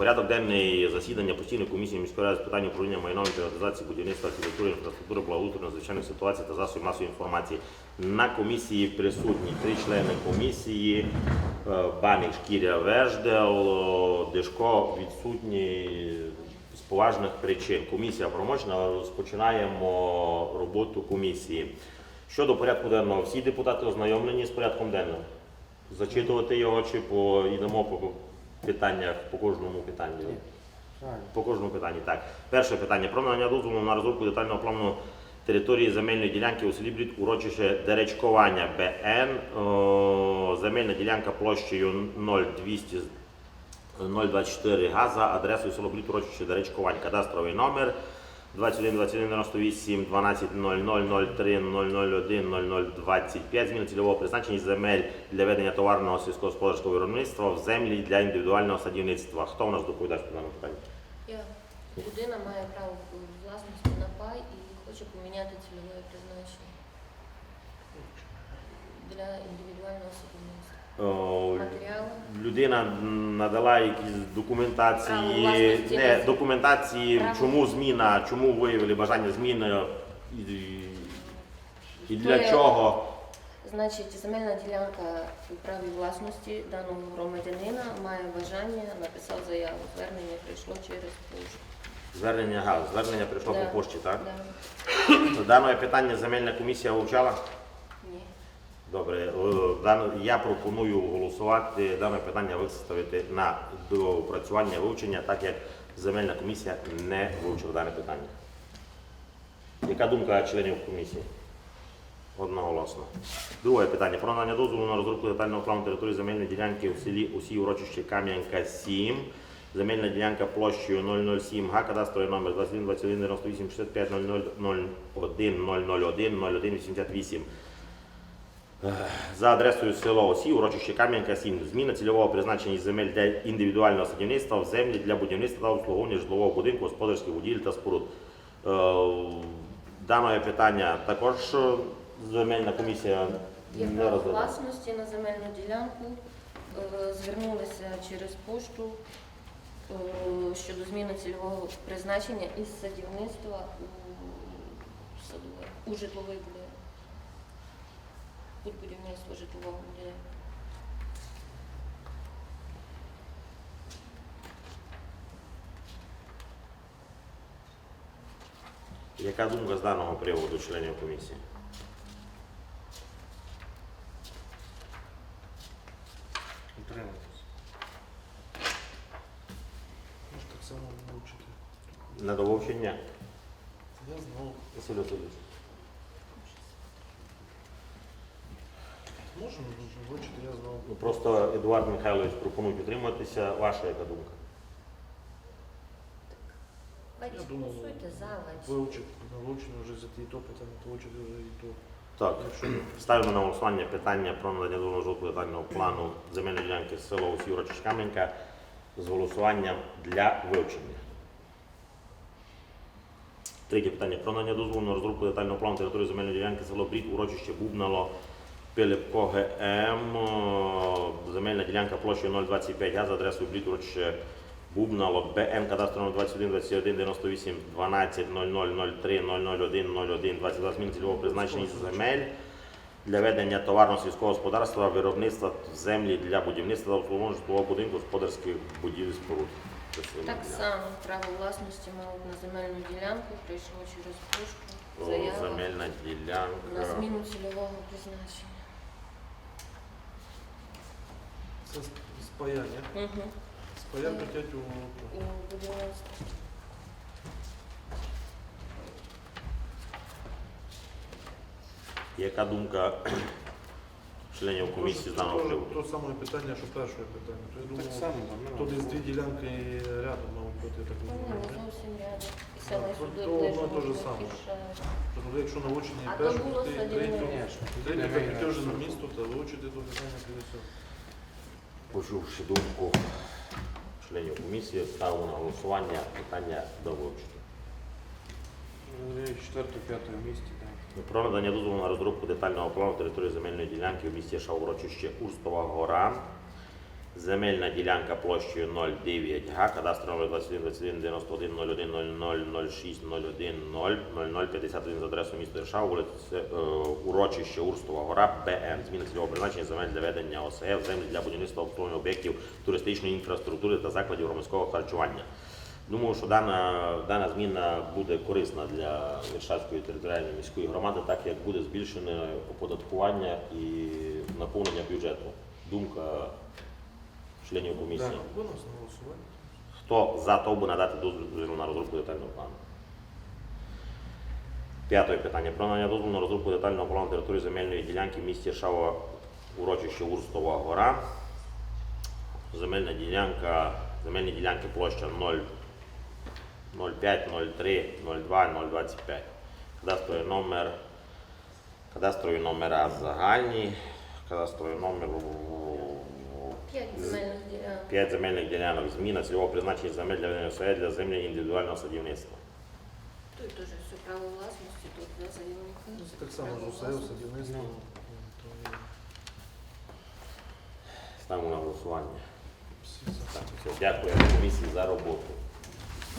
Порядок денний засідання постійної комісії міської ради з питань управління майном, приватизації, будівництва, архітектури, інфраструктури, благоустрою, надзвичайних ситуацій та засобів масової інформації. На комісії присутні три члени комісії: е, Баник, Шкіря, Веждел, Дешко відсутні з поважних причин. Комісія промочена, розпочинаємо роботу комісії. Щодо порядку денного, всі депутати ознайомлені з порядком денним. Зачитувати його чи по йдемо по питаннях по кожному питанню. По кожному питанні. Так. Перше питання про надання дозволу на розробку детального плану території земельної ділянки у селі Брід урочище Деречкування БН. О, земельна ділянка площею 0200 024 Газа, адресою село Брід урочище Деречкування. Кадастровий номер 21 21 98 12 00 03 001 0025 зміни цільового призначення земель для ведення товарного сільськогосподарського виробництва в землі для індивідуального садівництва. Хто у нас доповідач по даному питанню? Я людина має право власності на пай і хоче поміняти цільове призначення для індивідуального садівництва. Людина надала якісь Право документації, власності не документації, Право. чому зміна, чому виявили бажання зміни і, і для Ми- чого. Значить, земельна ділянка у праві власності даного громадянина має бажання, написав заяву. Звернення прийшло через пошту. Звернення га, звернення прийшло Да. по пошті, так? Да. Дане питання земельна комісія вивчала. Ні. Добре, е, я пропоную голосувати дане питання виставити на доопрацювання вивчення, так як земельна комісія не вивчила дане питання. Яка думка членів комісії? Одноголосно. Друге питання. Про надання дозволу на розробку детального плану території земельної ділянки у селі Усі урочище Кам'янка 7. Земельна ділянка площею 007 га, кадастровий номер 21 21 98 65 00 01 001 01 88 за адресою село Осі, урочище Кам'янка 7. Зміна цільового призначення земель для індивідуального садівництва в землі для будівництва та обслуговування житлового будинку, господарських будівель та споруд. Е, Дане питання також е, земельна комісія Є не право розглядала. власності на земельну ділянку. Е, Звернулися через пошту е, щодо зміни цільового призначення із садівництва у садове, у житловий будинок. Під будівництво житлового будинку. Яка думка з даного приводу членів комісії? Утриматись. Може так само вивчити. На дововчення? Я знав. Василь Васильович. Можемо вивчити, я знав. Ну, Просто Едуард Михайлович пропонує підтриматися. Ваша яка думка? Я думаю, голосуйте за весь. Вивчити, на вже взяти і то питання, то вивчити вже і то. Так. Якщо Ставимо на голосування питання про надання дозволу жовтого детального плану земельної ділянки село Усі урочище Кам'янка з голосуванням для вивчення. Третє питання. Про надання дозволу на розробку детального плану території земельної ділянки село Брід, урочище Бубнало, Пилипко ГМ. О, Земельна ділянка площею 025 га за адресою урочище Бубнало, БН, кадастровий 21 21 98 12 00 03 001 01 22 змін цільового призначення земель для ведення товарного сільського господарства, виробництва землі для будівництва та обслуговування житлового будинку, господарських будівель споруд. Так само право власності мав на земельну ділянку, прийшло через Заява Земельна на зміну цільового призначення. Це сп- спаяння. Угу. Спаян хотять у І. Яка думка членів комісії з даного приводу? То саме питання, що перше питання. То я само, там, то десь дві ділянки рядом, мабуть, бути, я так Ну, не ні? зовсім рядом. І то- сюди то ближче, те ж саме. більше. Тобто, якщо на вивченні А то перше, було ти садівне. третє, Конечно. третє, Не так виграє. ти вже на місто, та вивчити то питання піде все. Почувши думку членів комісії, ставимо на голосування питання до вивчення. Четверте, п'яте місці, так. Про надання дозволу на розробку детального плану території земельної ділянки в місті Шаурочище Урстова Гора. Земельна ділянка площею 09 га, кадастр номер 21 21 91 01 00 06 01 0 00 51 з адресою міста Іршава, вулиця е, Урочище Урстова гора, БН. Зміна цільового призначення земель для ведення ОСФ, землі для будівництва обслуговування об'єктів туристичної інфраструктури та закладів громадського харчування. Думаю, що дана, дана зміна буде корисна для Іршавської територіальної міської громади, так як буде збільшене оподаткування і наповнення бюджету. Думка членів комісії. Так, на голосування. Хто за то, аби надати дозвіл на розробку детального плану? П'яте питання. Про надання дозволу на розробку детального плану території земельної ділянки в місті Шава, урочище Урстова гора. Земельна ділянка, земельні ділянки площа 0, 05, 03, 02, 025. Кадастровий номер, кадастрові номера загальні, кадастровий номер П'ять земельних ділянок. 5 земельних ділянок, зміна цільового призначення земель для ведення ОСГ для землі індивідуального садівництва. Тут теж все право власності, тут для заявника. Ну, Це так само право власності. садівництво. Ну. Ну, то Ставимо на голосування. всі за. Так, все, дякую комісії за роботу.